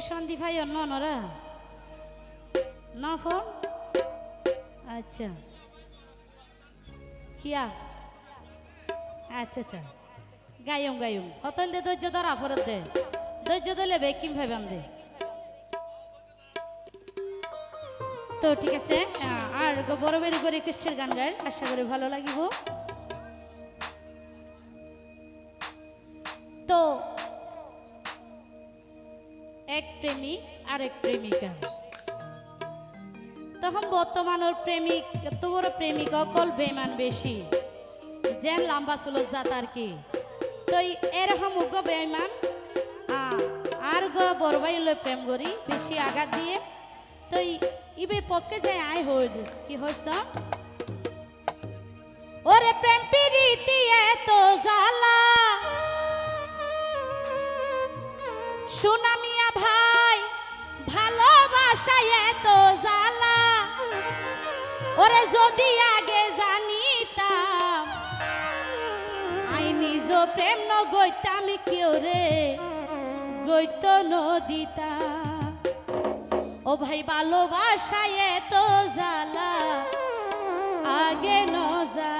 কিছু শান্তি ভাই অন্য অন্যরা? না, ফোন? আচ্ছা। কিয়া? আচ্ছা আচ্ছা। গায়ম গায়ম। অতল দে, ধৈর্য ধরা ফরত দে। ধৈর্য ধরলে বেকিম ভাইবান দে তো ঠিক আছে আর বড় বেরি করে খ্রিস্টের গান গায়। আশা করি ভালো লাগিব। তো প্রেমিক আর এক প্রেমিকা। তখন বর্তমানের প্রেমিক, এত বড় প্রেমিক অকল বেমান বেশি। যেন লম্বা ছিল যাত আর কি। তো এরকম উগ্র বেমান আর গো বড় ভাই প্রেম করি, বেশি আঘাত দিয়ে। তো ইবে পক্ষে যায় আয় হইল কি হইছ? ওরে প্রেম প্রীতি এত জ্বালা। সুনামিয়া ওরে যদি আগে জানিতাম আই নিজ প্রেম ন গইতাম কেউ রে, গইত নদিতাম ও ভাই ভালোবাসায় এত জ্বালা, আগে নজা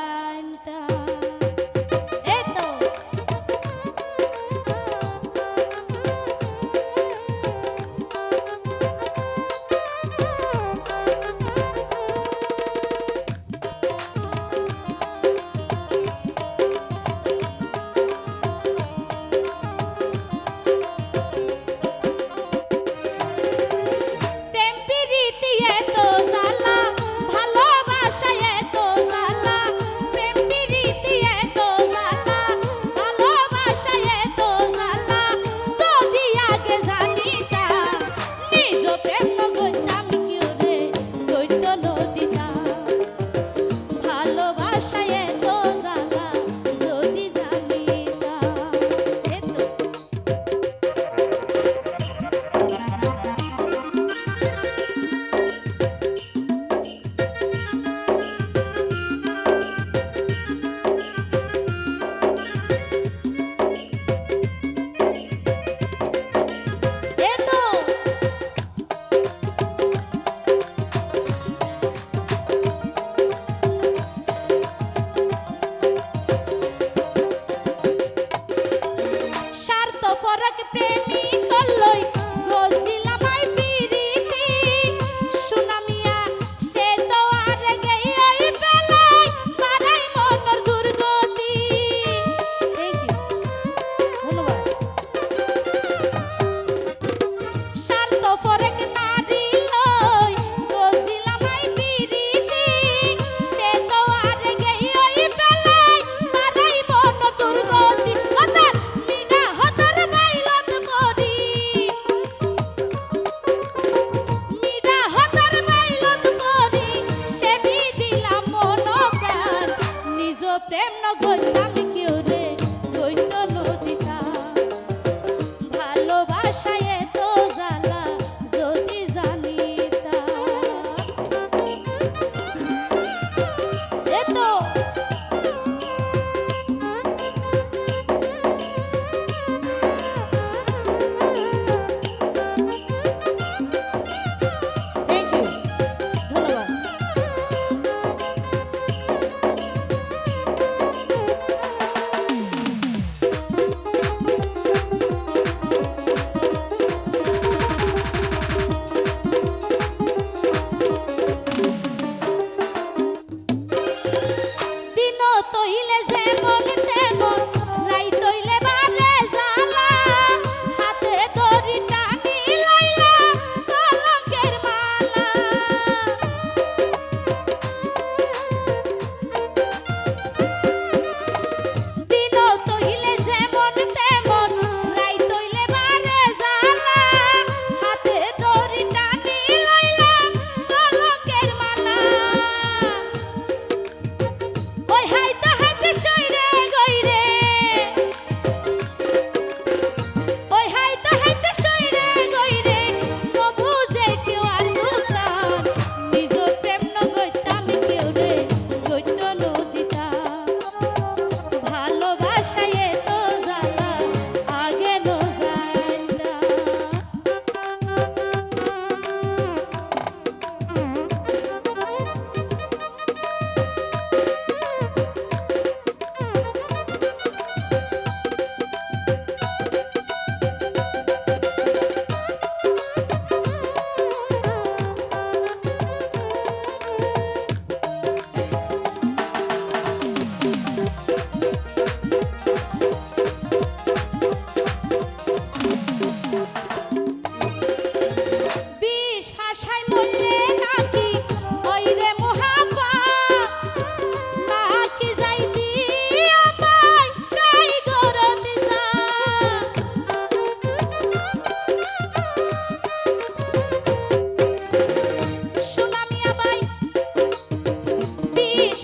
Christ.